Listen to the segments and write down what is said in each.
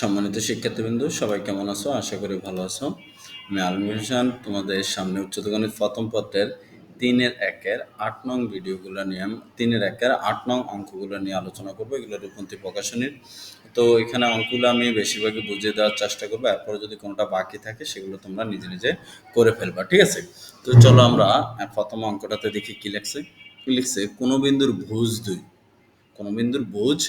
সম্মানিত শিক্ষার্থীবৃন্দু, সবাই কেমন আছো? আশা করি ভালো আছো। আমি আলম হোসেন, তোমাদের সামনে উচ্চতর গণিত প্রথম পত্রের তিনের একের আট নং ভিডিওগুলো নিয়ে তিনের একের আট নং অঙ্কগুলো নিয়ে আলোচনা করব। এগুলো রূপন্তী প্রকাশনীর। তো এখানে অঙ্কগুলো আমি বেশিরভাগই বুঝিয়ে দেওয়ার চেষ্টা করব। এরপরে যদি কোনোটা বাকি থাকে, সেগুলো তোমরা নিজে নিজে করে ফেলবা, ঠিক আছে? তো চলো আমরা প্রথম অঙ্কটাতে দেখি কী লিখছে। কি লিখছে? কোনো বিন্দুর ভুজ দুই। কোনো বিন্দুর ভুজ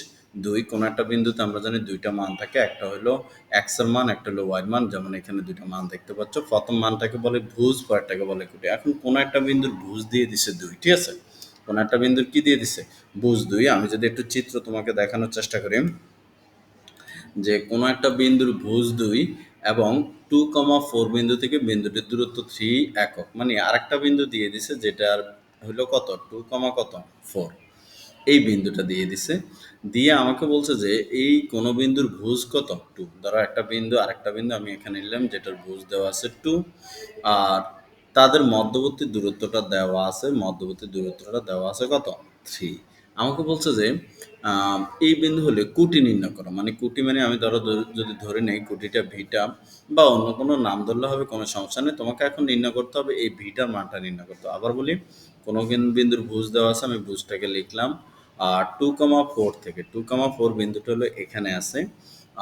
দুই কোনো একটা বিন্দুতে আমরা জানি দুইটা মান থাকে, একটা হলো এক্সের মান, একটা হলো ওয়াই মান, যেমন এখানে দুইটা মান দেখতে পাচ্ছ। প্রথম মানটাকে বলে ভুজ, পরেরটাকে বলে কুটি এখন কোনো একটা বিন্দুর ভুজ দিয়ে দিছে দুই, ঠিক আছে? কোনো একটা বিন্দুর কি দিয়ে দিছে? ভুজ দুই। আমি যদি একটু চিত্র তোমাকে দেখানোর চেষ্টা করি, যে কোনো একটা বিন্দুর ভুজ দুই এবং টু কমা ফোর বিন্দু থেকে বিন্দুটির দূরত্ব থ্রি একক। মানে আরেকটা বিন্দু দিয়ে দিছে, যেটার হলো কত? টু কমা কত? ফোর এই বিন্দুটা দিয়ে দিছে। দিয়ে আমাকে বলছে যে, এই কোনো বিন্দুর ভুজ কত? টু। ধরো একটা বিন্দু, আরেকটা বিন্দু আমি এখানে নিলাম, যেটার ভুজ দেওয়া আছে টু। আর তাদের মধ্যবর্তী দূরত্বটা দেওয়া আছে, মধ্যবর্তী দূরত্বটা দেওয়া আছে কত? থ্রি। আমাকে বলছে যে এই বিন্দু হলে কুটি নির্ণয় করো। মানে কুটি মানে আমি ধরো যদি ধরে নেই, কুটিটা ভিটা বা অন্য কোনো নাম ধরলে হবে, কোনো সমস্যা নেই। তোমাকে এখন নির্ণয় করতে হবে, এই ভিটার মানটা নির্ণয় করতে আবার বলি, কোনো বিন্দুর ভুজ দেওয়া আছে, আমি ভুজটাকে লিখলাম। আর টু কমা ফোর থেকে টু কমা ফোর বিন্দুটা হলো এখানে আছে।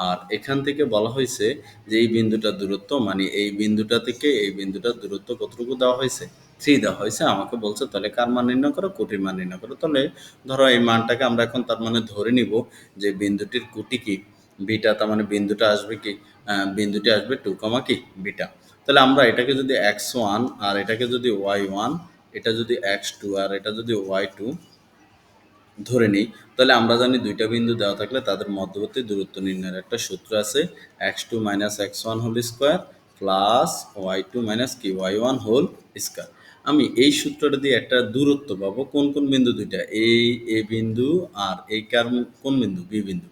আর এখান থেকে বলা হয়েছে যে এই বিন্দুটা দূরত্ব মানে এই বিন্দুটা থেকে এই বিন্দুটার দূরত্ব কতটুকু দেওয়া হয়েছে? থ্রি দেওয়া হয়েছে। আমাকে বলছে, তাহলে কার মান নির্ণয় করো? কোটির মান নির্ণয় করো। তাহলে ধরো এই মানটাকে আমরা এখন তার মানে ধরে নিব যে বিন্দুটির কুটি কি? বিটা তার মানে বিন্দুটা আসবে কি? বিন্দুটি আসবে টু কমা কি? বিটা। তাহলে আমরা এটাকে যদি এক্স ওয়ান আর এটাকে যদি ওয়াই ওয়ান এটা যদি এক্স টু আর এটা যদি ওয়াই টু ধরে নিই। তাহলে আমরা জানি দুইটা বিন্দু দেওয়া থাকলে তাদের মধ্যবর্তী দূরত্ব নির্ণয়ের একটা সূত্র আছে। X two minus x one whole square plus y two minus কি ওয়াই ওয়ান হোল স্কোয়ার আমি এই সূত্রটা দিয়ে একটা দূরত্ব পাবো কোন কোন বিন্দু দুইটা? এই এ বিন্দু আর এই কার কোন বিন্দু? বি বিন্দু।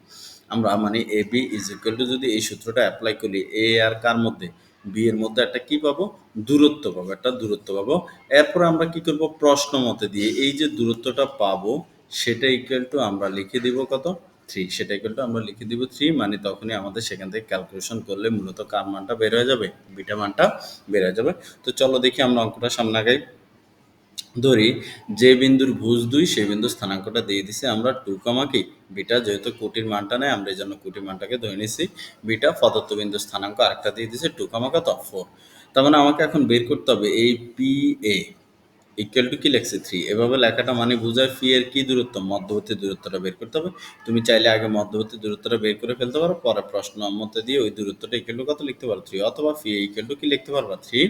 আমরা মানে A B is equal to যদি এই সূত্রটা অ্যাপ্লাই করি এ আর কার মধ্যে? বি এর মধ্যে একটা কি পাবো? দূরত্ব পাবো, একটা দূরত্ব পাবো। এরপর আমরা কি করব? প্রশ্ন মতে দিয়ে এই যে দূরত্বটা পাবো সেটা ইকুয়াল টু আমরা লিখে দিব কত? থ্রি সেটা ইকুয়াল টু আমরা লিখে দিব থ্রি মানে তখনই আমাদের সেখান থেকে ক্যালকুলেশন করলে মূলত কার মানটা বের হয়ে যাবে? বিটা মানটা বের হয়ে যাবে। তো চলো দেখি আমরা অঙ্কটা সামনে আগাই। ধরি, যে বিন্দুর ভুজ দুই, সেই বিন্দু স্থানাঙ্কটা দিয়ে দিছি আমরা টু কমা কি? বিটা যেহেতু কোটির মানটা নেই, আমরা এই জন্য কোটির মানটাকে ধরে নিছি। বিটা পদার্থ বিন্দু স্থানাঙ্ক আরেকটা দিয়ে দিছে টু কমা কত? ফোর তার মানে আমাকে এখন বের করতে হবে এই পি এ ইকুয়াল টু কি লেখছে থ্রি এভাবে লেখাটা মানে বোঝায় ফি এর কি দূরত্ব? মধ্যবর্তী দূরত্বটা বের করতে হবে। তুমি চাইলে আগে মধ্যবর্তী দূরত্বটা বের করে ফেলতে পারো, পরে প্রশ্ন মধ্যে দিয়ে ওই দূরত্বটা ইকুয়াল টু কত লিখতে পারো? থ্রি অথবা ফি ইকুয়াল টু কি লিখতে পারবা? থ্রি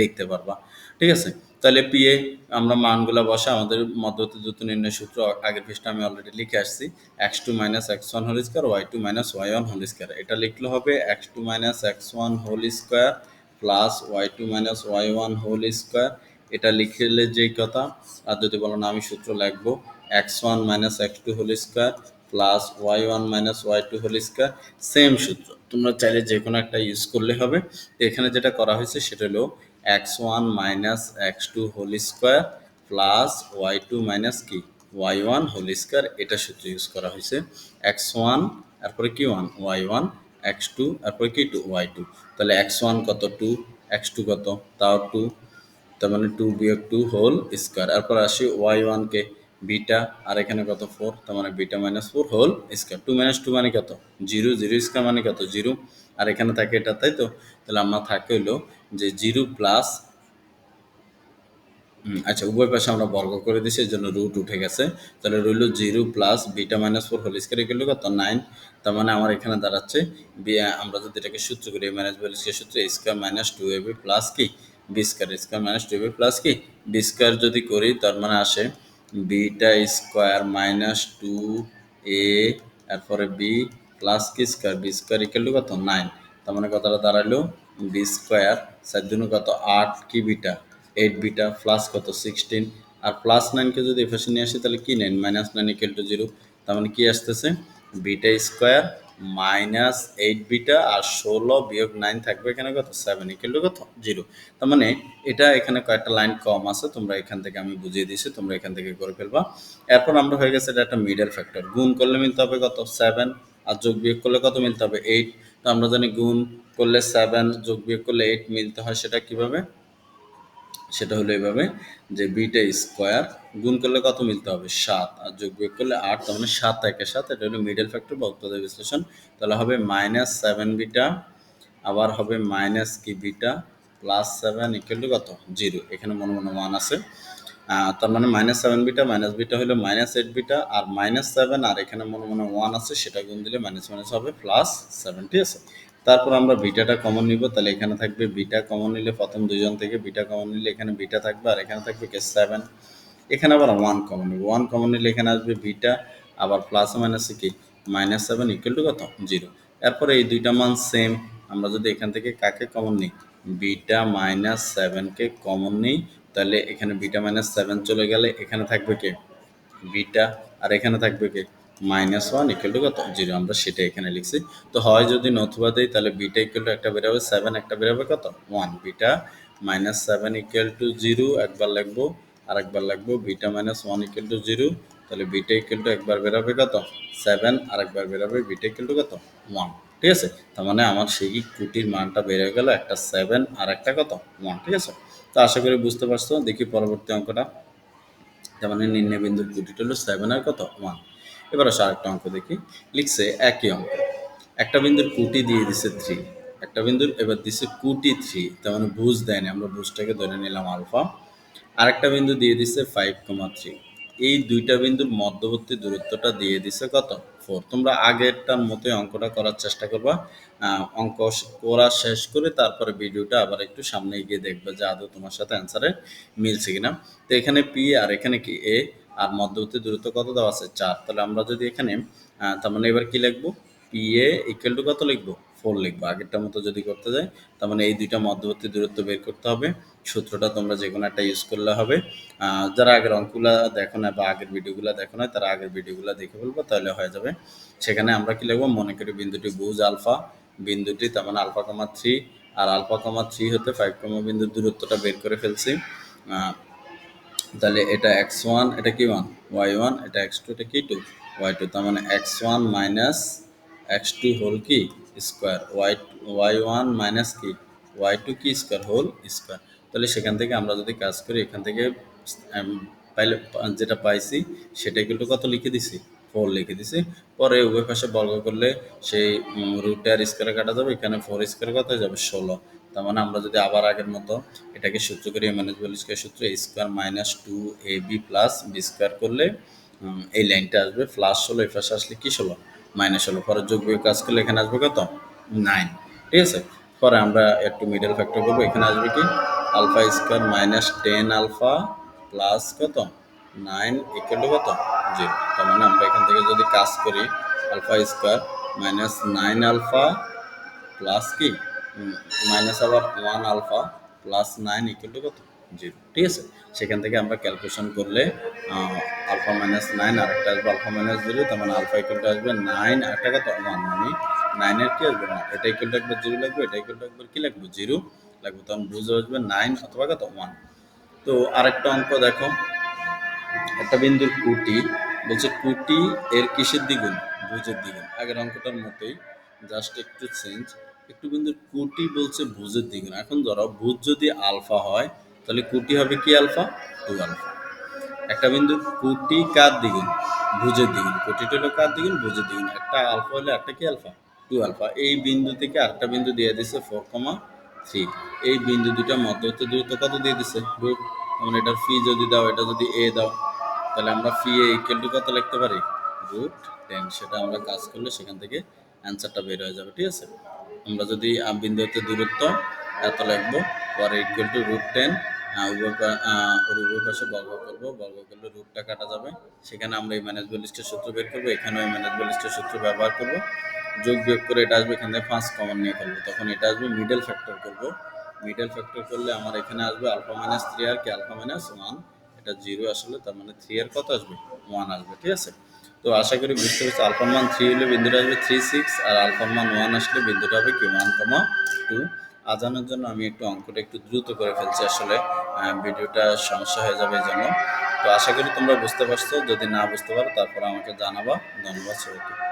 লিখতে পারবা। ঠিক আছে? তাহলে পি এ আমরা মানগুলো বসা আমাদের মধ্যবর্তী দূরত্ব নির্ণয় সূত্র আগের পৃষ্ঠা আমি অলরেডি লিখে আসছি। X two minus x one whole square y two minus y one whole square এটা লিখলে হবে x two minus x one whole square plus y two minus y one whole square এটা লিখলে যেই কথা, আর যদি বলো না, আমি সূত্র লিখব x one minus x two whole square plus y one minus y two whole square same সূত্র। তোমরা চাইলে যে কোনো একটা ইউজ করলে হবে। এখানে যেটা করা হয়েছে সেটা হলো x one minus x two whole square plus y two minus কি? ওয়াই ওয়ান হোল স্কোয়ার এটা সূত্র ইউজ করা হয়েছে। এক্স ওয়ান তারপরে কি one y one x two তারপরে কি টু ওয়াই টু তাহলে এক্স ওয়ান কত টু এক্স টু কত? তাও টু তার মানে টু বিয়োগ টু হোল স্কোয়ার এরপর আসি ওয়াই ওয়ানকে বিটা আর এখানে কত ফোর তার মানে beta minus four whole square two minus two মানে কত? জিরো জিরো স্কোয়ার মানে কত? জিরো আর এখানে থাকে এটা, তাই তো? তাহলে আমার থাকে হইল যে জিরো প্লাস আচ্ছা উভয় পাশে আমরা বর্গ করে দিছি এর জন্য রুট উঠে গেছে। তাহলে রইল zero plus beta minus four whole square equal কত? নাইন তার মানে আমার এখানে দাঁড়াচ্ছে আমরা যদি এটাকে সূত্র করি মাইনাস বি সূত্র square minus two a plus কি? B square square minus two b plus কি? বি যদি করি, তার মানে আসে beta square minus two a তারপরে বি প্লাস কি square b square equal to কত? নাইন তার মানে কতটা দাঁড়াল বি স্কোয়ার চার কত? আট কি বিটা? এইট বিটা প্লাস কত? সিক্সটিন আর প্লাস নাইনকে যদি এফাসে নিয়ে আসি, তাহলে কি nine minus nine equal to zero তার মানে কি আসতেছে? Beta square minus eight beta আর ষোলো বিয়োগ নাইন থাকবে এখানে কত? সেভেন ইকুয়াল কত? জিরো। তার মানে এটা এখানে কয়েকটা লাইন কম আছে, তোমরা এখান থেকে আমি বুঝিয়ে দিয়েছি, তোমরা এখান থেকে করে ফেলবা। এরপর আমরা হয়ে গেছে এটা একটা মিডল ফ্যাক্টর গুণ করলে মিলতে হবে কত? সেভেন। আর যোগ বিয়োগ করলে কত মিলতে হবে? এইট তো আমরা জানি গুণ করলে সেভেন যোগ বিয়োগ করলে এইট মিলতে হয় সেটা কীভাবে? সেটা হলো এইভাবে যে বিটা স্কোয়ার গুণ করলে কত মিলতে হবে? সাত। আর যোগ বিয়োগ করলে আট, তার মানে সাত একের সাত, এটা হলো মিডল ফ্যাক্টর বা উত্তরদের বিশ্লেষণ। তাহলে হবে মাইনাস সেভেন বিটা আবার হবে মাইনাস কি beta plus seven equal to কত? জিরো এখানে মনে মনে ওয়ান আছে। তার মানে minus seven beta minus beta হলো মাইনাস এইট বিটা আর মাইনাস সেভেন আর এখানে মনে মনে ওয়ান আছে, সেটা গুণ দিলে মাইনাস মাইনাস হবে প্লাস সেভেন ঠিক আছে? তারপর আমরা বিটাটা কমন নিব, তাহলে এখানে থাকবে বিটা কমন নিলে প্রথম দুজন থেকে বিটা কমন নিলে এখানে বিটা থাকবে, আর এখানে থাকবে কে সেভেন এখানে আবার ওয়ান কমন নিব। ওয়ান কমন নিলে এখানে আসবে বিটা, আবার প্লাস মাইনাসে কি? মাইনাস সেভেন ইকুয়াল টু কত? জিরো এরপরে এই দুইটা মান সেম আমরা যদি এখান থেকে কাকে কমন নিই? বিটা মাইনাস সেভেনকে কমন নিই, তাহলে এখানে বিটা মাইনাস সেভেন চলে গেলে এখানে থাকবে কে? বিটা। আর এখানে থাকবে কে? মাইনাস ওয়ান ইকুয়াল টু কত? জিরো আমরা সেটা এখানে লিখছি। তো হয় যদি নথবা দেই, তাহলে বিটা ইকুয়াল টু একটা বেরোবে সেভেন একটা বেরোবে কত? One beta minus seven equal to zero একবার লিখব আর একবার লিখব beta minus one equal to zero তাহলে বিটা ইকুয়াল টু একবার বেরোবে কত? সেভেন আর একবার বেরোবে বিটা ইকুয়াল টু কত? ওয়ান ঠিক আছে? তার মানে আমার সেই কুটির মানটা বেড়ে গেল, একটা সেভেন আর একটা কত? ওয়ান ঠিক আছে? তো আশা করি বুঝতে পারছ, দেখি পরবর্তী অঙ্কটা। তার মানে নির্ণয় বিন্দুর কুটিটা হলো সেভেন আর কত? ওয়ান এবার আসো আরেকটা অঙ্ক দেখি। লিখছে একই অঙ্ক। একটা বিন্দুর কুটি দিয়ে দিছে থ্রি একটা বিন্দুর এবার দিছে কুটি থ্রি তার মানে ভুজ দেয়নি, আমরা ভুজটাকে ধরে নিলাম আলফা। আরেকটা বিন্দু দিয়ে দিছে ফাইভ কমা থ্রি এই দুইটা বিন্দুর মধ্যবর্তী দূরত্বটা দিয়ে দিছে কত? ফোর তোমরা আগেরটার মতোই অঙ্কটা করার চেষ্টা করবা। অঙ্ক করা শেষ করে তারপরে ভিডিওটা আবার একটু সামনে গিয়ে দেখবে যে আদৌ তোমার সাথে অ্যান্সারে মিলছে কিনা। তো এখানে পি আর এখানে কি? এ আর মধ্যবর্তী দূরত্ব কত দেওয়া আছে? চার। তাহলে আমরা যদি এখানে তার মানে এবার কি লিখব? পি এ ইকুয়াল টু কত লিখব? ফোর লিখব। আগেরটার মতো যদি করতে যাই, তার মানে এই দুইটা মধ্যবর্তী দূরত্ব বের করতে হবে। সূত্রটা তোমরা যে কোনো একটা ইউজ করলে হবে। যারা আগের অঙ্কগুলা দেখো না বা আগের ভিডিওগুলো দেখো না, তারা আগের ভিডিওগুলো দেখে ফেলব, তাহলে হয়ে যাবে। সেখানে আমরা কি লিখব? মনে করি বিন্দুটি বুঝ আলফা। বিন্দুটি তার মানে আলফা কমা থ্রি আর আলফা কমা থ্রি হতে ফাইভ কমা বিন্দুর দূরত্বটা বের করে ফেলছি। তাহলে এটা এক্স ওয়ান এটা কি ওয়ান ওয়াই ওয়ান এটা এক্স টু এটা কি টু ওয়াই টু তার মানে x one minus x two whole কি? Square y y one minus কি? ওয়াই টু কি স্কোয়ার হোল স্কোয়ার তাহলে সেখান থেকে আমরা যদি কাজ করি, এখান থেকে পাইলে, যেটা পাইছি, সেটা কিন্তু কত লিখে দিছি? ফোর লিখে দিছি। পরে উভয় পাশে বর্গ করলে সেই রুটের স্কোয়ারে কাটা যাবে, এখানে ফোর স্কোয়ার কত যাবে? ষোলো। তার মানে আমরা যদি আবার আগের মতো এটাকে সূত্র করি ম্যানেজবল স্কোয়ার সূত্র a square minus two a b plus b square করলে এই লাইনটা আসবে প্লাস ষোলো, এই পাশে আসলে কি ষোলো? মাইনাস ষোলো। পরে যোগ বিয়োগ কাজ করলে এখানে আসবে কত? নাইন ঠিক আছে? পরে আমরা একটু মিডল ফ্যাক্টর করব। এখানে আসবে কি? Alpha square minus ten alpha plus কত? নাইন ইকুয়াল টু কত? জিরো তার মানে আমরা এখান থেকে যদি কাজ করি alpha square minus nine alpha plus কি? মাইনাস আবার one alpha plus nine equal to কত? জিরো ঠিক আছে? সেখান থেকে আমরা ক্যালকুলেশন করলে আলফা মাইনাস নাইন আর একটা আসবে আলফা মাইনাস জিরো তার মানে আলফা ইকুয়াল টু আসবে নাইন আর একটা কত? ওয়ান মানে নাইনের কি আসবে? না এটা ইকুয়াল টু একবার জিরো লাগবে, এটা ইকুয়াল টু একবার কি লাগবে? জিরো লাগবে তখন বুঝে আসবে নাইন অথবা কত? ওয়ান তো আরেকটা অঙ্ক দেখো, একটা বিন্দুর কুটি বলছে কুটি এর কিসের দ্বিগুণ? ভুজের দ্বিগুণ। আগের অঙ্কটার মতোই জাস্ট একটু চেঞ্জ একটু বিন্দুর কোটি বলছে ভুজের দ্বিগুণ এখন ধরো ভুজ যদি আলফা হয়, তাহলে কোটি হবে কি আলফা? Two alpha. একটা বিন্দু কুটি কার দ্বিগুণ ভুজের দ্বিগুণ কুটিটা হলো কার দ্বিগুণ ভুজের দ্বিগুণ একটা আলফা হলে একটা কি আলফা? Two alpha. এই বিন্দু থেকে আরেকটা বিন্দু দিয়ে দিছে ফোর কমা থ্রি এই বিন্দু দুটা মধ্যবর্তী দূরত্ব কত দিয়ে দিছে? রুট যেমন এটার ফি যদি দাও, এটা যদি এ দাও, তাহলে আমরা ফি এ টু কত লিখতে পারি? রুট টেন সেটা আমরা কাজ করলে সেখান থেকে অ্যান্সারটা বের হয়ে যাবে। ঠিক আছে? আমরা যদি আহ, বিন্দু হতে দূরত্ব এত লিখব পরে ইকুয়াল টু রুট টেন উভয় পাশে বর্গ করব বর্গ করলে রুটটা কাটা যাবে। সেখানে আমরা এই ম্যানেজবল লিস্টের সূত্র বের করব এখানেও এই ম্যানেজবল লিস্টের সূত্র ব্যবহার করব। যোগ বিয়োগ করে এটা আসবে এখান থেকে ফার্স্ট কমন নিয়ে ফেলব। তখন এটা আসবে মিডল ফ্যাক্টর করব। মিডল ফ্যাক্টর করলে আমার এখানে আসবে আলফা মাইনাস থ্রি আর কি আলফা মাইনাস ওয়ান এটা জিরো আসলে তার মানে থ্রি আর কত আসবে? ওয়ান আসবে ঠিক আছে? তো আশা করি বুঝতে পারছি আলফার মান থ্রি হলে বিন্দুটা আসবে থ্রি সিক্স আর আলফার মান ওয়ান আসলে বিন্দুটা হবে কি ওয়ান কমা টু আজানোর জন্য আমি একটু অঙ্কটা একটু দ্রুত করে ফেলছি আসলে ভিডিওটা সমস্যা হয়ে যাবে এই জন্য তো আশা করি তোমরা বুঝতে পারছ, যদি না বুঝতে পারো তারপর আমাকে জানাবা, ধন্যবাদ সবাইকে।